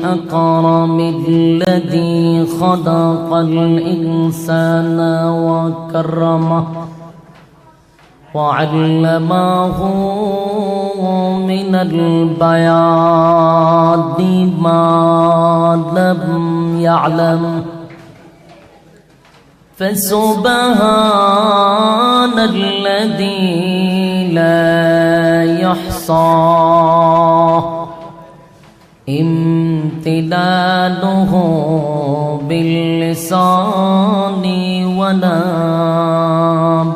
الأكرم الذي خلق الإنسان وكرمه وعلمه من البيان ما لم يعلم فسبحان الذي لا يحصى امتداده باللسان ولا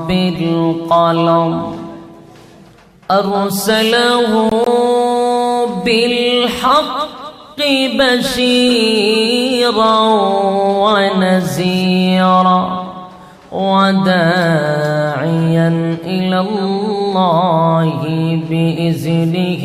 بالقلم. أرسله بالحق بشيرا ونذيرا وداعيا إلى الله بإذنه.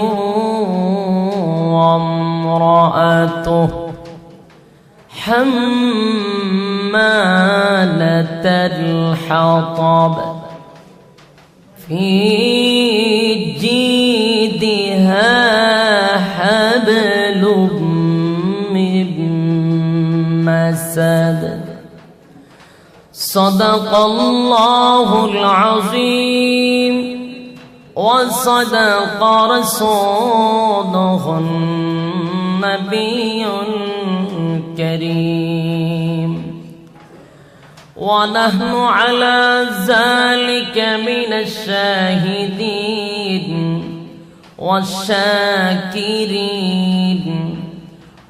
وامرأته حمالة الحطب في جيدها حبل من مسد. صدق الله العظيم وصدق رسوله النبي الكريم ونحن على ذلك من الشاهدين والشاكرين.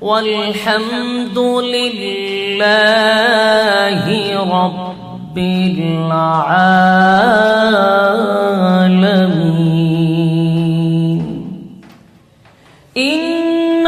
والحمد لله رب العالمين إن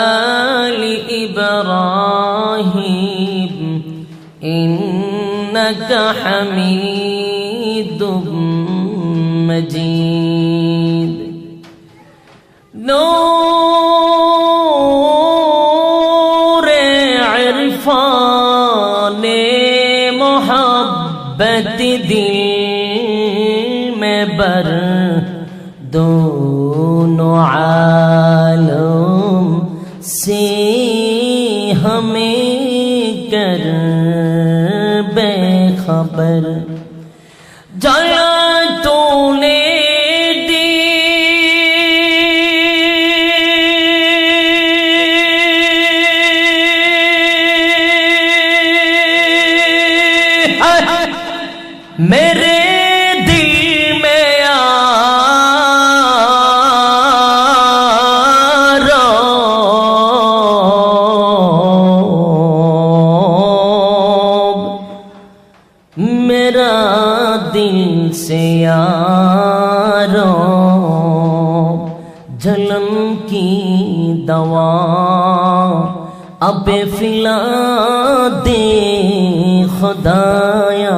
إنك حميد مجيد. نور عرفان محبت دل میں بر دو যার जलन की दवा अब फिला दे खुदाया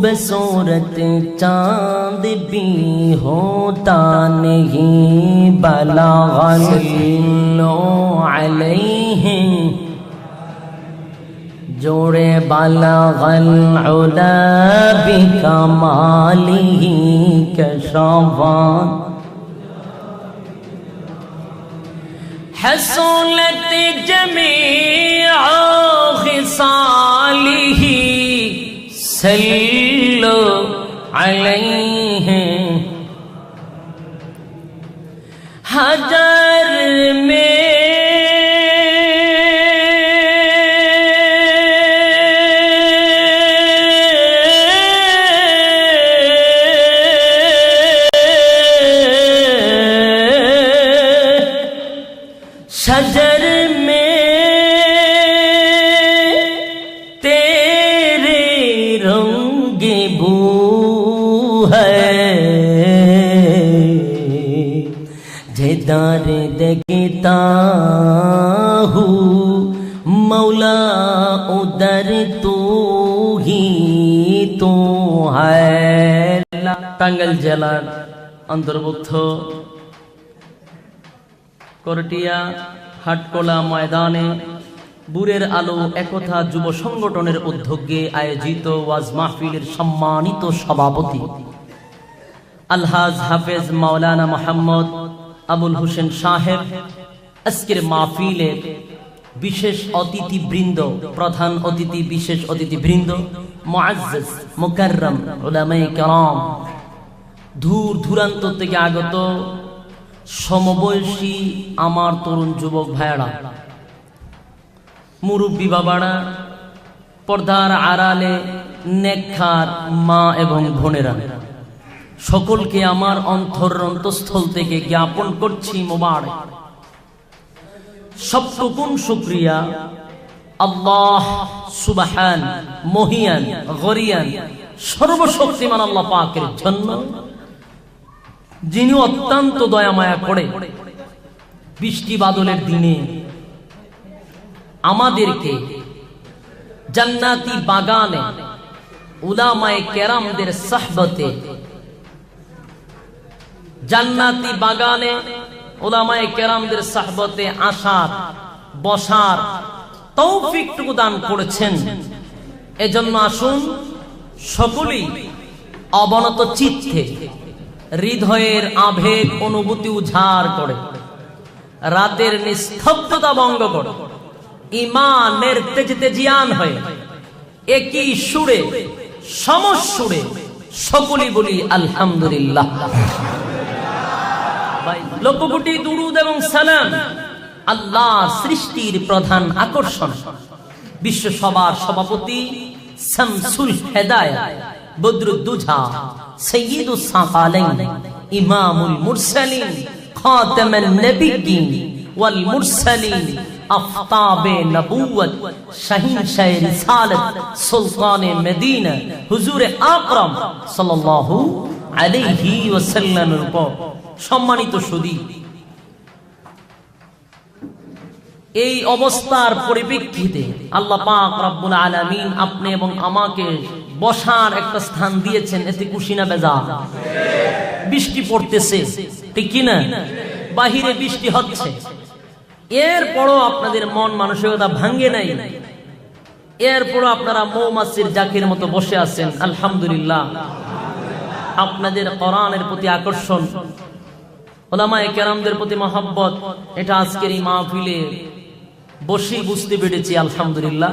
خوبصورت چاند بھی ہوتا نہیں بلا غلو علیہم۔ جوڑے بلا غلعلا بھی کمالی ہی کشاوان حسولت جميع خصالی ہی সল্লো আলাইহি হাজার जेदार देखता हूँ मौला उधर तू ही तो है টাঙ্গাইল জেলার অন্তর্ভুক্ত করটিয়া হাটকোলা ময়দানে বুরের আলো একথা যুব সংগঠনের উদ্যোগে আয়োজিত ওয়াজ মাহফিলের সম্মানিত সভাপতি আলহাজ হাফেজ মাওলানা মোহাম্মদ আবুল হোসেন সাহেব, আজকের মাহফিলের বিশেষ অতিথি বৃন্দ প্রধান অতিথি, বিশেষ অতিথি বৃন্দ মুআজ্জাজ, মুকাররম, উলামায়ে কেরাম, দূর দূরান্ত থেকে আগত সমবয়সী আমার তরুণ যুবক ভাইয়ারা, মুরব্বী বাবারা, পর্দার আড়ালে নেখার মা এবং বোনেরা। সকলকে আমার অন্তর অন্তঃস্থল থেকে জ্ঞাপন করছি মোবার সপ্তগুণ শুক্রিয়া। আল্লাহ সুবাহান, মহিয়ান, গরিয়ান, সর্বশক্তিমান আল্লাহ পাকের জন্য, যিনি অত্যন্ত দয়া মায়া করে বৃষ্টি বাদলের দিনে আমাদেরকে জান্নাতি বাগানে উলামায়ে কেরামদের সাহবতে জান্নাতি বাগানে ওলামায়ে কেরামদের সাহবতে আসার, বসার তৌফিকটুকু দান করেছেন। এজন্য আসুন, সকলেই অবনত চিত্তে হৃদয়ের আবেগ অনুভূতি উঝাড় করে, রাতের নিস্তব্ধতা ভঙ্গ করে ইমানের তেজিতে জিয়ান হয়ে, একই সুরে, সমসুরে সকলেই বলি আলহামদুলিল্লাহ। লক্ষ কোটি দুরুদ এবং সালাম আল্লাহ সৃষ্টির প্রধান আকর্ষণ। বিশ্ব সভার সভাপতি শামসুল হেদায় বদরুদ্দুজা ইমামুল মুরসালিন ওয়াল মুরসালিন, আফতাবে নবুয়ত শাহিন শাহ রিসালত, সুলতানে মদিনা, হুজুরে আকরাম সাল্লাল্লাহু আলাইহি ওয়াসাল্লামের উপর। সম্মানিত সুদী। এই অবস্থার পরিপ্রেক্ষিতে আল্লাহ পাক রব্বুল আলামিন আপনি এবং আমাকে বসার একটা স্থান দিয়েছেন। এতে খুশি না বেজা? বৃষ্টি পড়তেছে, ঠিক কি না? বাহিরে বৃষ্টি হচ্ছে। এরপরও আপনাদের মন মানসিকতা ভাঙ্গে নাই। এরপরও আপনারা মৌমাছির জাকির মতো বসে আছেন। আলহামদুলিল্লাহ। আপনাদের কোরআনের প্রতি আকর্ষণ ওলামায়ে কেরামদের প্রতি মহব্বত, এটা আজকের এই মাহফিলে বসে বুঝতে পেরেছি, আলহামদুলিল্লাহ।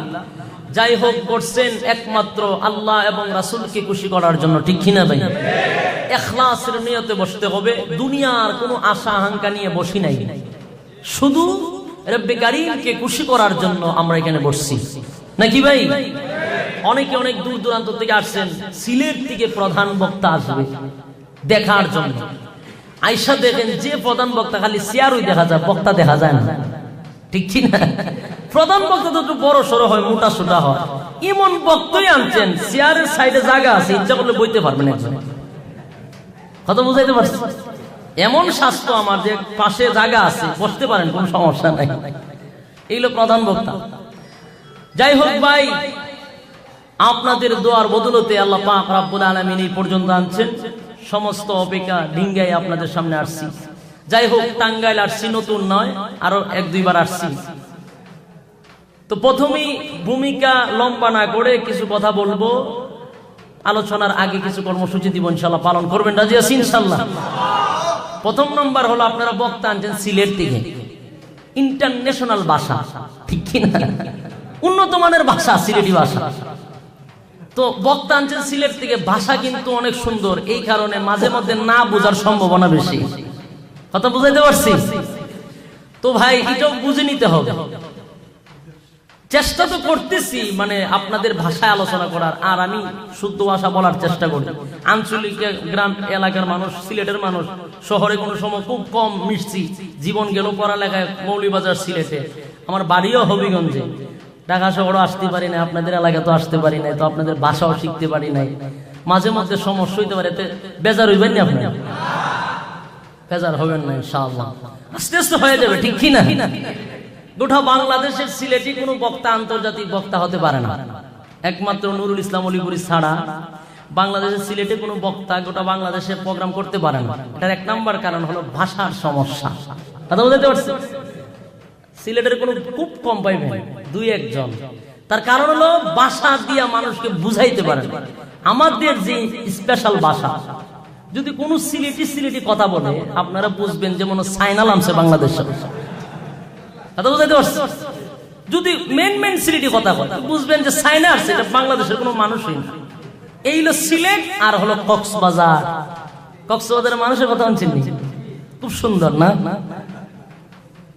যাই হোক, করছেন একমাত্র আল্লাহ এবং রাসূলকে খুশি করার জন্য, ঠিক কিনা ভাই? এখলাসের নিয়তে বসতে হবে, দুনিয়ার কোনো আশা আকাঙ্ক্ষা নিয়ে বসি নাই। শুধু রব্বে কারিমকে খুশি করার জন্য আমরা এখানে বসছি। নাকি ভাই? অনেকে অনেক দূর দূরান্ত থেকে আসছেন, সিলেট থেকে প্রধান বক্তা আসবে দেখার জন্য। আইসা দেখেন যে প্রধান বক্তা খালি চেয়ারই দেখা যায়, বক্তা দেখা যায় না। ঠিক কি না? প্রধান বক্তা তো একটু বড় সড়ো হয়, মোটা সোটা হয়। এমন বক্তই আনছেন, চেয়ারের সাইডে জায়গা আছে, ইচ্ছা করলে বইতে পারবেন একজন। কথা বুঝাইতে পারছি এমন স্বাস্থ্য আমার যে পাশে জায়গা আছে, বসতে পারেন, কোনো সমস্যা নাই। এইগুলো প্রধান বক্তা। যাই হোক ভাই, আপনাদের দোয়ার বদলতে আল্লাহ পাক রাব্বুল আলামিন এই পর্যন্ত আনছেন। সমস্ত অপেক্ষা ডিঙ্গাই আপনাদের সামনে আসছি। যাই হোক, টাঙ্গাইল আসছি নতুন নয় আরও এক দুইবার আসছি। তো প্রথমেই ভূমিকা লম্বা না করে কিছু কথা বলব। আলোচনার আগে কিছু কর্মসূচি দিব ইনশাল্লাহ পালন করবেন। রাজি আছি ইনশাল্লাহ প্রথম নম্বর হলো আপনারা বক্তা আনছেন সিলেট থেকে। ইন্টারন্যাশনাল ভাষা, ঠিক কিনা? উন্নত মানের ভাষা, সিলেটি ভাষা। তো বক্তা আনছেন সিলেট থেকে ভাষা কিন্তু অনেক সুন্দর। এই কারণে মাঝে মধ্যে না বোঝার সম্ভাবনা বেশি। কথা বুঝাইতে পারছি? তো ভাই, এটাও বুঝে নিতে হবে। চেষ্টা তো করতেছি মানে আপনাদের ভাষায় আলোচনা করার। আর আমি শুদ্ধ ভাষা বলার চেষ্টা করি। আঞ্চলিক গ্রাম এলাকার মানুষ, সিলেটের মানুষ, শহরে কোনো সময় খুব কম মিশছি। জীবন গেল পড়ালেখায় মৌলিবাজার সিলেটে। আমার বাড়িও হবিগঞ্জে। ঢাকা শহরও আসতে পারি না আপনাদের এলাকা তো আসতে পারি নাই, তো আপনাদের ভাষাও শিখতে পারি নাই। মাঝে মধ্যে সমস্যা হইতে পারে বেজার হইবেন না আপনি? বেজার হবেন না, ইনশাআল্লাহ। আস্তে আস্তে হয়ে যাবে, ঠিক কি না? গোটা বাংলাদেশের সিলেটি কোনো বক্তা, আন্তর্জাতিক বক্তা হতে পারে না। একমাত্র নুরুল ইসলাম অলিপুরি ছাড়া বাংলাদেশের সিলেটে কোনো বক্তা গোটা বাংলাদেশে প্রোগ্রাম করতে পারে না। এটার এক নাম্বার কারণ হলো ভাষার সমস্যা। কথা বুঝতে পারছি সিলেটের কোনো খুব কম পাইবেন দুই একজন। তার কারণ হলো ভাষা দিয়া মানুষকে বুঝাইতে পারে আমাদের যে স্পেশাল ভাষা যদি কোনো সিলেটি সিলেটি কথা বলে, আপনারা বুঝবেন যেমন সাইনাল আমছে বাংলাদেশে। যদি মেন মেন সিলেটি কথা বলে বুঝবেন যে সাইনা আছে এটা বাংলাদেশের কোনো মানুষই না। এই হলো সিলেট আর হলো কক্সবাজার। কক্সবাজারের মানুষের কথা শুনছেন খুব সুন্দর না?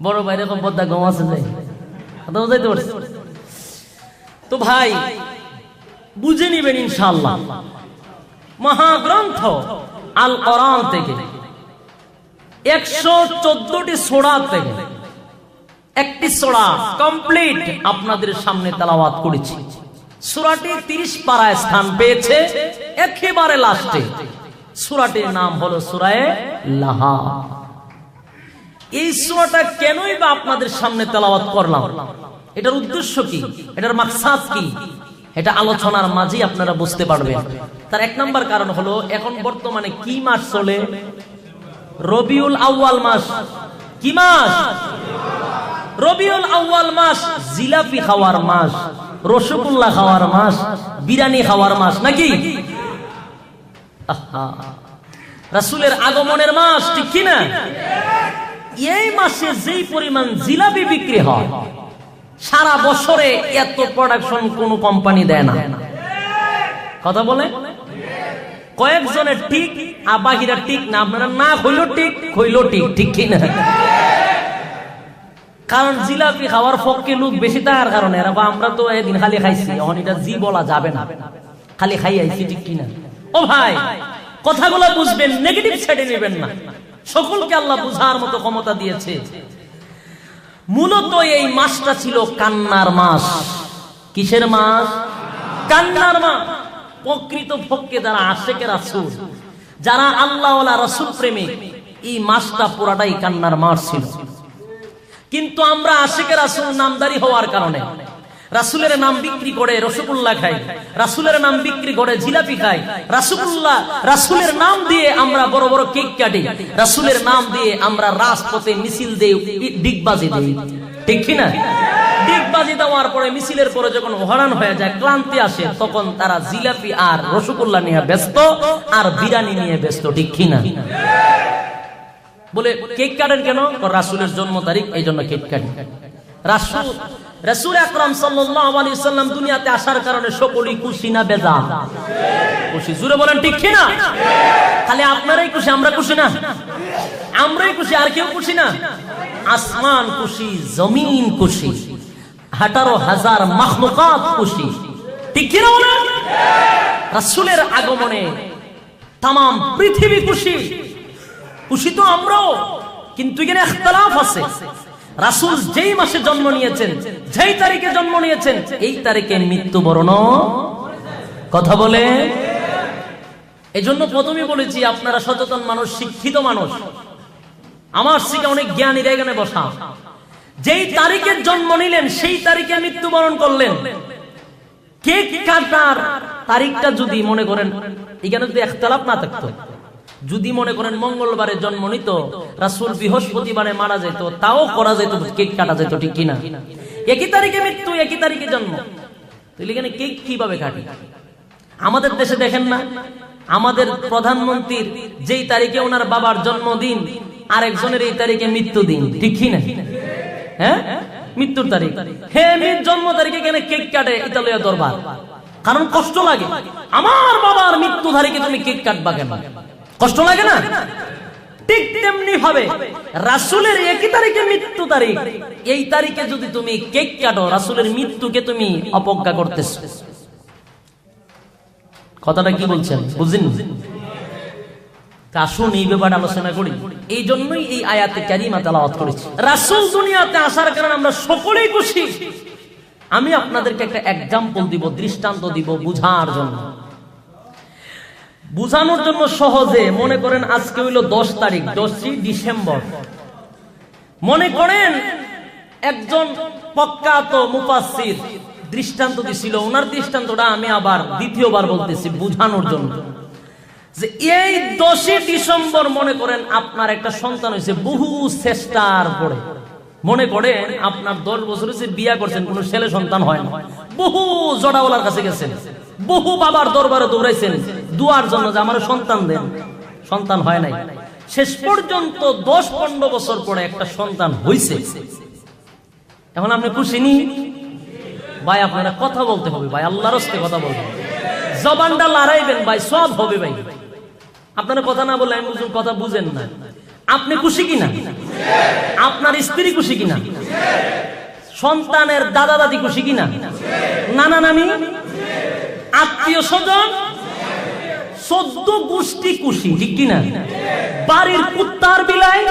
বড় বাইরে কম পদ্মা গম আছে যাই তো ভাই, বুঝে নিবেন ইনশাল্লাহ মহাগ্রন্থ আল কোরআন থেকে, একশো চোদ্দটি সোড়া থেকে, একটি সোড়া কমপ্লিট আপনাদের সামনে তেলাওয়াত করেছি। সুরাটি তিরিশ পাড়ায় স্থান পেয়েছে, একেবারে লাস্টে। সুরাটির নাম হলো সুরায় লাহা। এই সুরাটা কেনই বা আপনাদের সামনে তেলাওয়াত করলাম? এটার উদ্দেশ্য কি? এটার মাকসাদ কি? এটা আলোচনার মাঝে আপনারা বুঝতে পারবেন। তার এক নম্বর কারণ হলো, এখন বর্তমানে কি মাস চলে? রবিউল আউয়াল মাস। কি মাস? রবিউল আউয়াল মাস, জিলাপি খাওয়ার মাস, রসগোল্লা খাওয়ার মাস, বিরিয়ানি খাওয়ার মাস, নাকি? আহা। রাসূলের আগমনের মাস, ঠিক কিনা? এই মাসে যেই পরিমাণ জিলাপি বিক্রি হয়, সারা বছরে এত প্রোডাকশন কোন কোম্পানি দেয় না। কথা বলে? কয়েকজনের ঠিক, আর বাকিরা ঠিক না। আপনারা না হইল ঠিক হইল ঠিক ঠিক কি না কারণ জিলাপি খাওয়ার পক্ষে লোক বেশি থাকার কারণে। আমরা তো এদিন খালি খাইছি। এখন এটা জি বলা যাবে না। খালি খাই আইছি ঠিক কিনা? ও ভাই, কথাগুলো বুঝবেন নেগেটিভ সাইডে নেবেন না। সকলকে আল্লাহ বুঝার মতো ক্ষমতা দিয়েছে। মূলত এই মাসটা ছিল কান্নার মাস। কিসের মাস? কান্নার মাস। প্রকৃত পক্ষে যারা আশেকে রাসুল, যারা আল্লাহ রাসুল প্রেমিক এই মাসটা পুরাটাই কান্নার মাস ছিল। কিন্তু আমরা আশেকে রাসুল নামদারি হওয়ার কারণে রাসুলের নাম বিক্রি করে রসগোল্লা খাই রাসুলের নাম বিক্রি করে জিলাপি খাই রাসুল্লাহ রাসুলের নাম দিয়ে আমরা বড় বড় কেক কাটি। রাসুলের নাম দিয়ে আমরা রাজপথে মিছিল দেই, ডিগবাজি দেই। ঠিক কি না ডিগবাজি দেওয়ার পরে মিছিলের পরে যখন হরান হয়ে যায়, ক্লান্তি আসে, তখন তারা জিলাপি আর রসগোল্লা নিয়ে ব্যস্ত আর বিরিয়ানি নিয়ে ব্যস্ত। ঠিক কি না বলে, কেক কাটেন কেন? রাসুলের জন্ম তারিখ, এই জন্য কেক কাটেন রাসুল রাসুল সাল্লাম দুনিয়াতে আসার কারণে খুশি না খুশি? জুড়ে বলেন, ঠিক না? আপনারাই খুশি, আমরা খুশি না? আমরাই খুশি, আর কেউ খুশি না? আসমান খুশি, জমিন খুশি, আঠারো হাজার মাখলুকাত খুশি। ঠিক বলেন? রাসুলের আগমনে তাম পৃথিবী খুশি। খুশি তো আমরাও, কিন্তু এখানে আছে। রাসূল যেই মাসে জন্ম নিয়েছেন, যেই তারিখে জন্ম নিয়েছেন, এই তারিখে মৃত্যুবরণ কথা বলে। এই জন্য প্রথমে বলেছি, আপনারা সচেতন মানুষ, শিক্ষিত মানুষ। আমার থেকে অনেক জ্ঞানীরা এখানে বসা। যেই তারিখের জন্ম নিলেন, সেই তারিখে মৃত্যুবরণ করলেন। কেক কাটার তারিখটা যদি মনে করেন, এখানে যদি একতলাপ না থাকতো। যদি মনে করেন মঙ্গলবারে জন্ম নিত, রাসুল বৃহস্পতিবারে মারা যেত, তাও করা যেত, কেক কাটা যেত, ঠিক কিনা? একই তারিখে মৃত্যু, একই তারিখে জন্ম। এখানে কেক কীভাবে কাটি? আমাদের দেশে দেখেন না, আমাদের প্রধানমন্ত্রীর যেই তারিখে ওনার বাবার জন্মদিন, আরেকজনের এই তারিখে মৃত্যু দিন, ঠিক কি না হ্যাঁ? মৃত্যুর তারিখ। হে মির, জন্ম তারিখে কেন কেক কাটে ইতালীয় দরবার। কারণ কষ্ট লাগে। আমার বাবার মৃত্যু তারিখে তুমি কেক কাটবা কেন? কষ্ট লাগে না? ঠিক তেমনি ভাবে, রাসুলের একই তারিখে মৃত্যু তারিখ। এই তারিখে যদি তুমি কেক কাটো, রাসুলের মৃত্যুকে তুমি অপজ্ঞা করতেছ। কথাটা কি বলছেন? বুঝলেন আসুন এই ব্যাপারে আলোচনা করি। এই জন্যই এই আয়াতে ক্যারিমা তেলাওয়াত করেছি। রাসুল দুনিয়াতে আসার কারণে আমরা সকলেই খুশি। আমি আপনাদেরকে একটা এক্সাম্পল দিব, দৃষ্টান্ত দিব বুঝার জন্য। বুঝানোর জন্য সহজে মনে করেন আজকে হইল দশ তারিখ দশই ডিসেম্বর। মনে করেন একজন প্রখ্যাত মুফাসির দৃষ্টান্ত দিছিল, ওনার দৃষ্টান্তটা আমি আবার দ্বিতীয়বার বলতেছি বুঝানোর জন্য। যে এই দশই ডিসেম্বর মনে করেন আপনার একটা সন্তান হয়েছে বহু চেষ্টার পরে। মনে করেন আপনার দশ বছর হয়েছে বিয়া করছেন, কোন ছেলে সন্তান হয় না। বহু জড়াওয়ালার কাছে গেছেন। বহু বাবার দরবারে দৌড়াইছেন। দুয়ার জন্য যে আমার সন্তান দেন। সন্তান হয় নাই। শেষ পর্যন্ত দশ পনেরো বছর পরে একটা সন্তান হইছে। এখন আপনি খুশি নি? ভাই, আপনারা কথা বলতে হবে ভাই, আল্লাহর হস্তে কথা হবে। জবানটা লড়াইবেন ভাই, সব হবে ভাই। আপনারা কথা না বলে আমি কথা বুঝেন না। আপনি খুশি কিনা? আপনার স্ত্রী খুশি কিনা? সন্তানের দাদা দাদি খুশি কিনা? নানা নানি আত্মীয় স্বজন? চোদ্দ গোষ্ঠী কুশি ঠিক কিনা? বাড়ির কুত্তার বিলায়